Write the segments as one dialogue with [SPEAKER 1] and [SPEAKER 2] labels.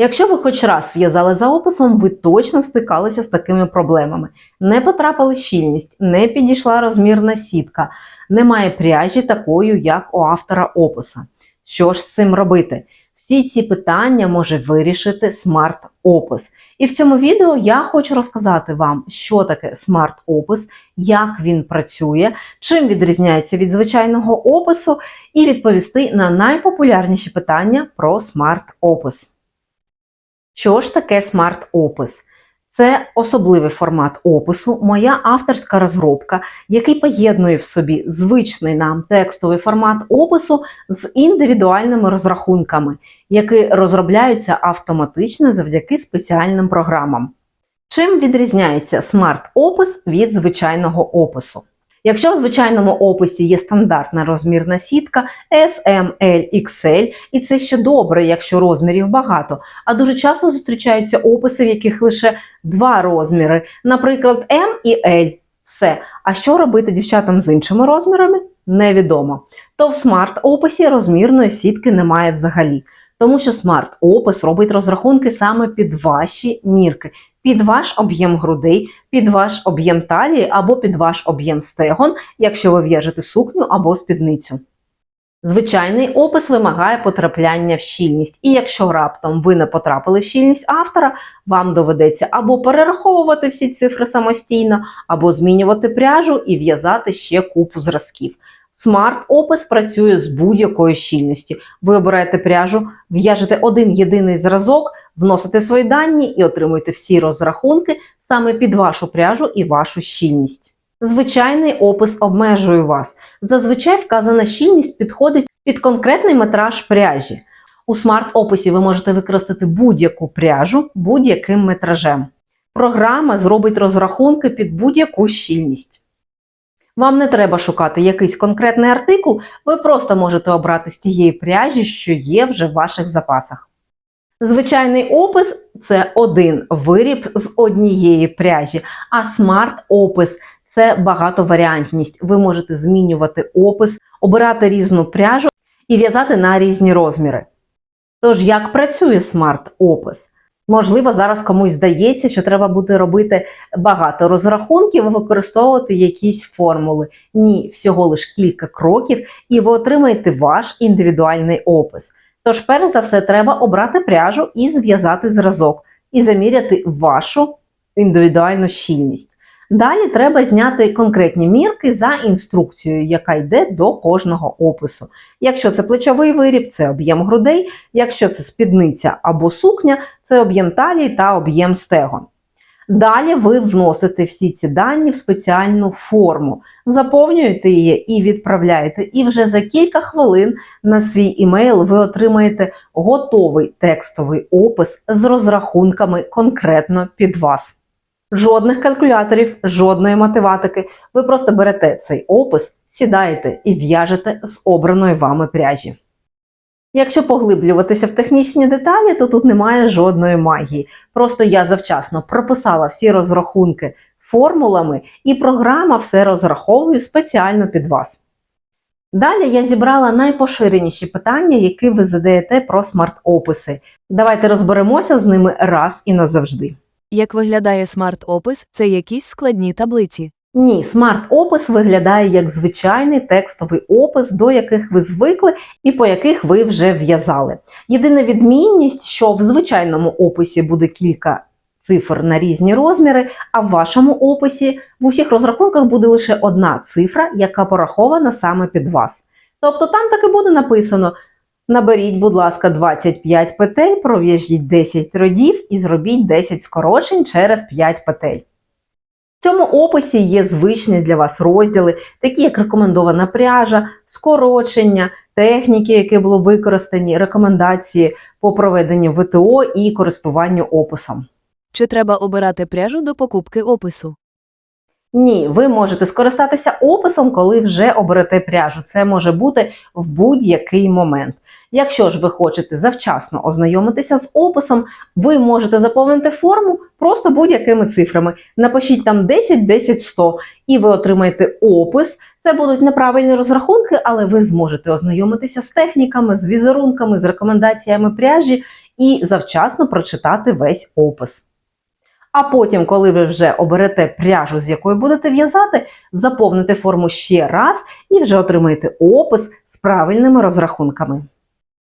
[SPEAKER 1] Якщо ви хоч раз в'язали за описом, ви точно стикалися з такими проблемами. Не потрапила щільність, не підійшла розмірна сітка, немає пряжі такою, як у автора описа. Що ж з цим робити? Всі ці питання може вирішити смарт-опис. І в цьому відео я хочу розказати вам, що таке смарт-опис, як він працює, чим відрізняється від звичайного опису, і відповісти на найпопулярніші питання про смарт-опис. Що ж таке смарт-опис? Це особливий формат опису, моя авторська розробка, який поєднує в собі звичний нам текстовий формат опису з індивідуальними розрахунками, які розробляються автоматично завдяки спеціальним програмам. Чим відрізняється смарт-опис від звичайного опису? Якщо в звичайному описі є стандартна розмірна сітка S, M, L, XL, і це ще добре, якщо розмірів багато, а дуже часто зустрічаються описи, в яких лише два розміри, наприклад, M і L. Все. А що робити дівчатам з іншими розмірами? Невідомо. То в смарт-описі розмірної сітки немає взагалі. Тому що смарт-опис робить розрахунки саме під ваші мірки, під ваш об'єм грудей, під ваш об'єм талії або під ваш об'єм стегон, якщо ви в'яжете сукню або спідницю. Звичайний опис вимагає потрапляння в щільність, і якщо раптом ви не потрапили в щільність автора, вам доведеться або перераховувати всі цифри самостійно, або змінювати пряжу і в'язати ще купу зразків. Смарт-опис працює з будь-якою щільністю. Ви обираєте пряжу, в'яжете один єдиний зразок, вносите свої дані і отримуєте всі розрахунки саме під вашу пряжу і вашу щільність. Звичайний опис обмежує вас. Зазвичай вказана щільність підходить під конкретний метраж пряжі. У смарт-описі ви можете використати будь-яку пряжу будь-яким метражем. Програма зробить розрахунки під будь-яку щільність. Вам не треба шукати якийсь конкретний артикул, ви просто можете обрати з тієї пряжі, що є вже в ваших запасах. Звичайний опис це один виріб з однієї пряжі, а смарт-опис це багатоваріантність. Ви можете змінювати опис, обирати різну пряжу і в'язати на різні розміри. Тож, як працює смарт-опис? Можливо, зараз комусь здається, що треба буде робити багато розрахунків і використовувати якісь формули. Ні, всього лише кілька кроків, і ви отримаєте ваш індивідуальний опис. Тож, перш за все, треба обрати пряжу і зв'язати зразок, і заміряти вашу індивідуальну щільність. Далі треба зняти конкретні мірки за інструкцією, яка йде до кожного опису. Якщо це плечовий виріб, це об'єм грудей, якщо це спідниця або сукня, це об'єм талії та об'єм стегон. Далі ви вносите всі ці дані в спеціальну форму, заповнюєте її і відправляєте. І вже за кілька хвилин на свій імейл ви отримаєте готовий текстовий опис з розрахунками конкретно під вас. Жодних калькуляторів, жодної математики. Ви просто берете цей опис, сідаєте і в'яжете з обраної вами пряжі. Якщо поглиблюватися в технічні деталі, то тут немає жодної магії. Просто я завчасно прописала всі розрахунки формулами, і програма все розраховує спеціально під вас. Далі я зібрала найпоширеніші питання, які ви задаєте про смарт-описи. Давайте розберемося з ними раз і назавжди.
[SPEAKER 2] Як виглядає смарт-опис, це якісь складні таблиці.
[SPEAKER 1] Ні, смарт-опис виглядає як звичайний текстовий опис, до яких ви звикли і по яких ви вже в'язали. Єдина відмінність, що в звичайному описі буде кілька цифр на різні розміри, а в вашому описі в усіх розрахунках буде лише одна цифра, яка порахована саме під вас. Тобто там так і буде написано: наберіть, будь ласка, 25 петель, пров'яжіть 10 родів і зробіть 10 скорочень через 5 петель. В цьому описі є звичні для вас розділи, такі як рекомендована пряжа, скорочення, техніки, які були використані, рекомендації по проведенню ВТО і користуванню описом.
[SPEAKER 2] Чи треба обирати пряжу до покупки опису?
[SPEAKER 1] Ні, ви можете скористатися описом, коли вже оберете пряжу. Це може бути в будь-який момент. Якщо ж ви хочете завчасно ознайомитися з описом, ви можете заповнити форму просто будь-якими цифрами. Напишіть там 10, 10, 100 і ви отримаєте опис. Це будуть неправильні розрахунки, але ви зможете ознайомитися з техніками, з візерунками, з рекомендаціями пряжі і завчасно прочитати весь опис. А потім, коли ви вже оберете пряжу, з якою будете в'язати, заповните форму ще раз і вже отримаєте опис з правильними розрахунками.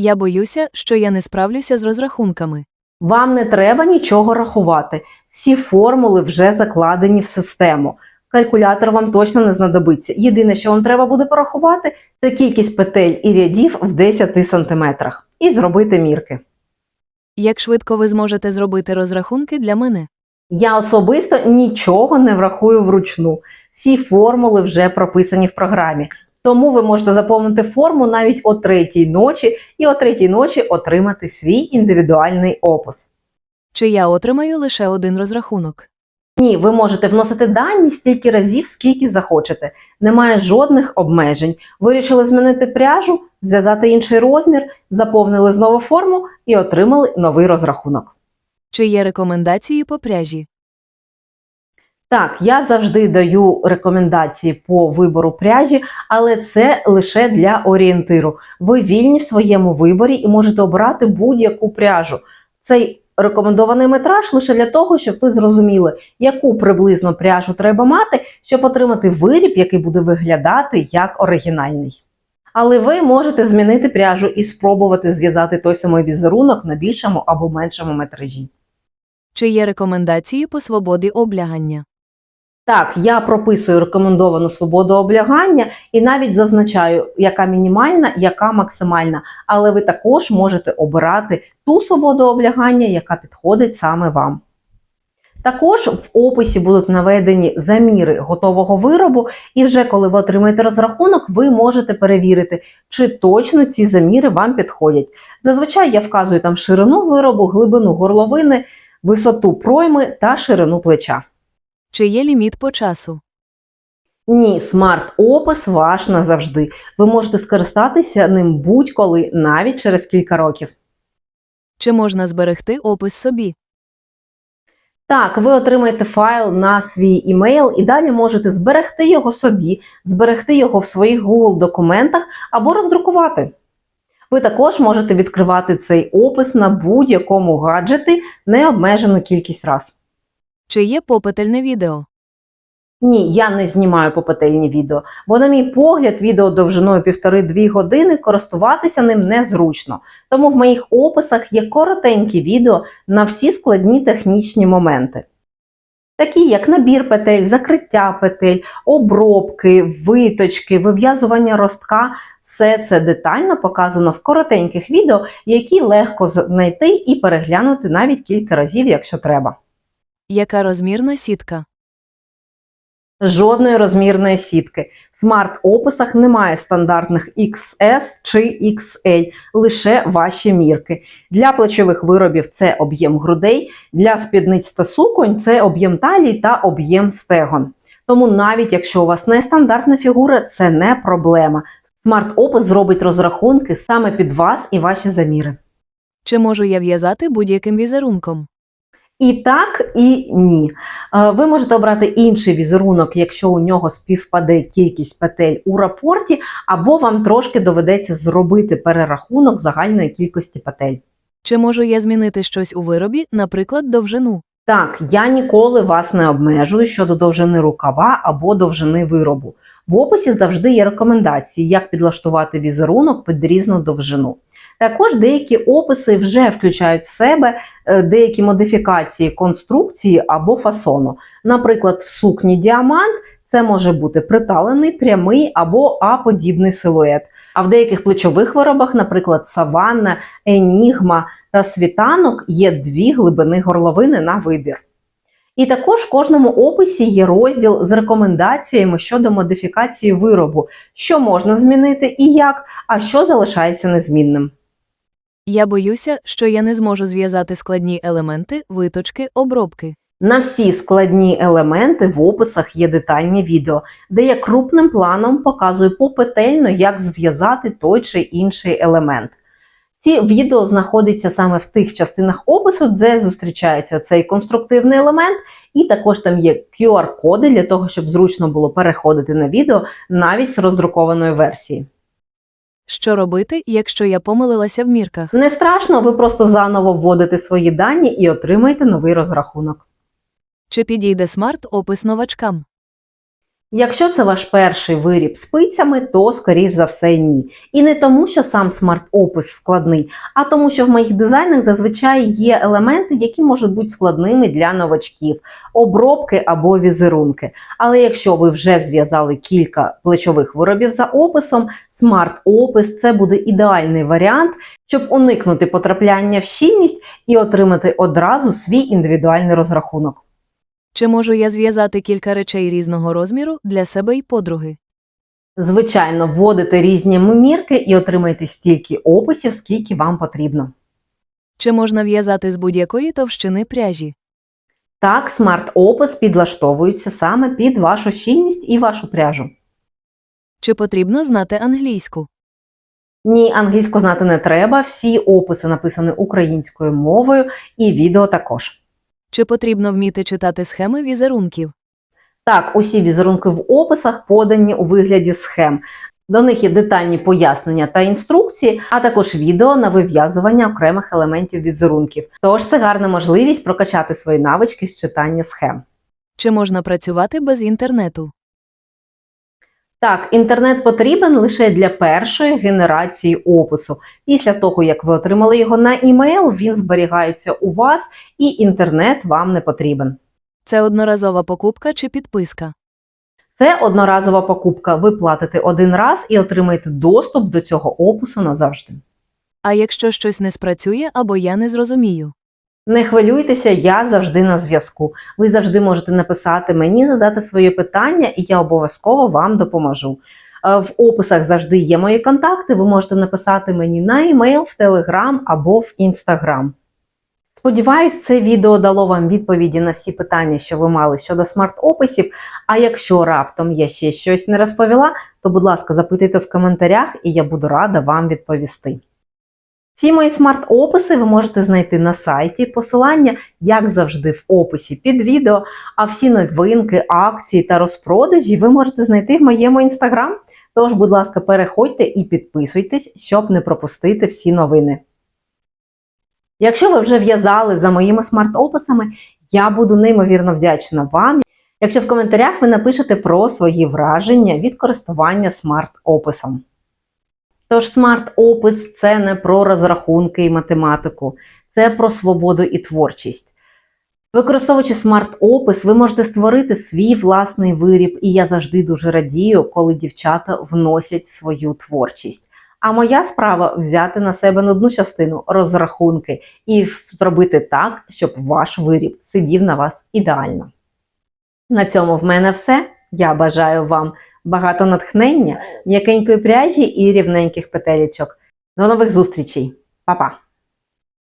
[SPEAKER 2] Я боюся, що я не справлюся з розрахунками.
[SPEAKER 1] Вам не треба нічого рахувати. Всі формули вже закладені в систему. Калькулятор вам точно не знадобиться. Єдине, що вам треба буде порахувати, це кількість петель і рядів в 10 см. І зробити мірки.
[SPEAKER 2] Як швидко ви зможете зробити розрахунки для мене?
[SPEAKER 1] Я особисто нічого не врахую вручну. Всі формули вже прописані в програмі. Тому ви можете заповнити форму навіть о третій ночі і о третій ночі отримати свій індивідуальний опис.
[SPEAKER 2] Чи я отримаю лише один розрахунок?
[SPEAKER 1] Ні, ви можете вносити дані стільки разів, скільки захочете. Немає жодних обмежень. Вирішили змінити пряжу, зв'язати інший розмір, заповнили знову форму і отримали новий розрахунок.
[SPEAKER 2] Чи є рекомендації по пряжі?
[SPEAKER 1] Так, я завжди даю рекомендації по вибору пряжі, але це лише для орієнтиру. Ви вільні в своєму виборі і можете обрати будь-яку пряжу. Цей рекомендований метраж лише для того, щоб ви зрозуміли, яку приблизно пряжу треба мати, щоб отримати виріб, який буде виглядати як оригінальний. Але ви можете змінити пряжу і спробувати зв'язати той самий візерунок на більшому або меншому метражі.
[SPEAKER 2] Чи є рекомендації по свободі облягання?
[SPEAKER 1] Так, я прописую рекомендовану свободу облягання і навіть зазначаю, яка мінімальна, яка максимальна. Але ви також можете обирати ту свободу облягання, яка підходить саме вам. Також в описі будуть наведені заміри готового виробу, і вже коли ви отримаєте розрахунок, ви можете перевірити, чи точно ці заміри вам підходять. Зазвичай я вказую там ширину виробу, глибину горловини, висоту пройми та ширину плеча.
[SPEAKER 2] Чи є ліміт по часу?
[SPEAKER 1] Ні, смарт-опис ваш назавжди. Ви можете скористатися ним будь-коли, навіть через кілька років.
[SPEAKER 2] Чи можна зберегти опис собі?
[SPEAKER 1] Так, ви отримаєте файл на свій імейл і далі можете зберегти його собі, зберегти його в своїх Google документах або роздрукувати. Ви також можете відкривати цей опис на будь-якому гаджеті необмежену кількість раз.
[SPEAKER 2] Чи є попетельне відео?
[SPEAKER 1] Ні, я не знімаю попетельні відео, бо, на мій погляд, відео довжиною 1,5-2 години користуватися ним незручно. Тому в моїх описах є коротенькі відео на всі складні технічні моменти. Такі як набір петель, закриття петель, обробки, виточки, вив'язування ростка. Все це детально показано в коротеньких відео, які легко знайти і переглянути навіть кілька разів, якщо треба.
[SPEAKER 2] Яка розмірна сітка?
[SPEAKER 1] Жодної розмірної сітки. В смарт-описах немає стандартних XS чи XL, лише ваші мірки. Для плечових виробів це об'єм грудей, для спідниць та суконь це об'єм талії та об'єм стегон. Тому навіть якщо у вас нестандартна фігура, це не проблема. Смарт-опис зробить розрахунки саме під вас і ваші заміри.
[SPEAKER 2] Чи можу я в'язати будь-яким візерунком?
[SPEAKER 1] І так, і ні. Е, Ви можете обрати інший візерунок, якщо у нього співпаде кількість петель у рапорті, або вам трошки доведеться зробити перерахунок загальної кількості петель.
[SPEAKER 2] Чи можу я змінити щось у виробі, наприклад, довжину?
[SPEAKER 1] Так, я ніколи вас не обмежую щодо довжини рукава або довжини виробу. В описі завжди є рекомендації, як підлаштувати візерунок під різну довжину. Також деякі описи вже включають в себе е, деякі модифікації конструкції або фасону. Наприклад, в сукні діамант це може бути приталений, прямий або А-подібний силует. А в деяких плечових виробах, наприклад, саванна, енігма та світанок, є дві глибини горловини на вибір. І також в кожному описі є розділ з рекомендаціями щодо модифікації виробу, що можна змінити і як, а що залишається незмінним.
[SPEAKER 2] Я боюся, що я не зможу зв'язати складні елементи, виточки, обробки.
[SPEAKER 1] На всі складні елементи в описах є детальні відео, де я крупним планом показую попетельно, як зв'язати той чи інший елемент. Ці відео знаходяться саме в тих частинах опису, де зустрічається цей конструктивний елемент, і також там є QR-коди для того, щоб зручно було переходити на відео навіть з роздрукованої версії.
[SPEAKER 2] Що робити, якщо я помилилася в мірках?
[SPEAKER 1] Не страшно, ви просто заново вводите свої дані і отримаєте новий розрахунок.
[SPEAKER 2] Чи підійде смарт-опис новачкам?
[SPEAKER 1] Якщо це ваш перший виріб з пицями, то скоріш за все ні. І не тому, що сам смарт-опис складний, а тому, що в моїх дизайнах зазвичай є елементи, які можуть бути складними для новачків, обробки або візерунки. Але якщо ви вже зв'язали кілька плечових виробів за описом, смарт-опис це буде ідеальний варіант, щоб уникнути потрапляння в щільність і отримати одразу свій індивідуальний розрахунок.
[SPEAKER 2] Чи можу я зв'язати кілька речей різного розміру для себе й подруги?
[SPEAKER 1] Звичайно, вводите різні мірки і отримаєте стільки описів, скільки вам потрібно.
[SPEAKER 2] Чи можна в'язати з будь-якої товщини пряжі?
[SPEAKER 1] Так, смарт-опис підлаштовується саме під вашу щільність і вашу пряжу.
[SPEAKER 2] Чи потрібно знати англійську?
[SPEAKER 1] Ні, англійську знати не треба, всі описи написані українською мовою і відео також.
[SPEAKER 2] Чи потрібно вміти читати схеми візерунків?
[SPEAKER 1] Так, усі візерунки в описах подані у вигляді схем. До них є детальні пояснення та інструкції, а також відео на вив'язування окремих елементів візерунків. Тож це гарна можливість прокачати свої навички з читання схем.
[SPEAKER 2] Чи можна працювати без інтернету?
[SPEAKER 1] Так, інтернет потрібен лише для першої генерації опису. Після того, як ви отримали його на імейл, він зберігається у вас, і інтернет вам не потрібен.
[SPEAKER 2] Це одноразова покупка чи підписка?
[SPEAKER 1] Це одноразова покупка. Ви платите один раз і отримаєте доступ до цього опису назавжди.
[SPEAKER 2] А якщо щось не спрацює або я не зрозумію?
[SPEAKER 1] Не хвилюйтеся, я завжди на зв'язку. Ви завжди можете написати мені, задати свої питання, і я обов'язково вам допоможу. Е, В описах завжди є мої контакти. Ви можете написати мені на емейл, в Телеграм або в Інстаграм. Сподіваюсь, це відео дало вам відповіді на всі питання, що ви мали щодо смарт-описів. А якщо раптом я ще щось не розповіла, то, будь ласка, запитуйте в коментарях, і я буду рада вам відповісти. Всі мої смарт-описи ви можете знайти на сайті. Посилання, як завжди, в описі під відео. А всі новинки, акції та розпродажі ви можете знайти в моєму інстаграм. Тож, будь ласка, переходьте і підписуйтесь, щоб не пропустити всі новини. Якщо ви вже в'язали за моїми смарт-описами, я буду неймовірно вдячна вам. Якщо в коментарях ви напишете про свої враження від користування смарт-описом. Тож смарт-опис це не про розрахунки і математику, це про свободу і творчість. Використовуючи смарт-опис, ви можете створити свій власний виріб, і я завжди дуже радію, коли дівчата вносять свою творчість. А моя справа взяти на себе нудну частину розрахунки і зробити так, щоб ваш виріб сидів на вас ідеально. На цьому в мене все. Я бажаю вам багато натхнення, м'якенької пряжі і рівненьких петелічок. До нових зустрічей. Па-па!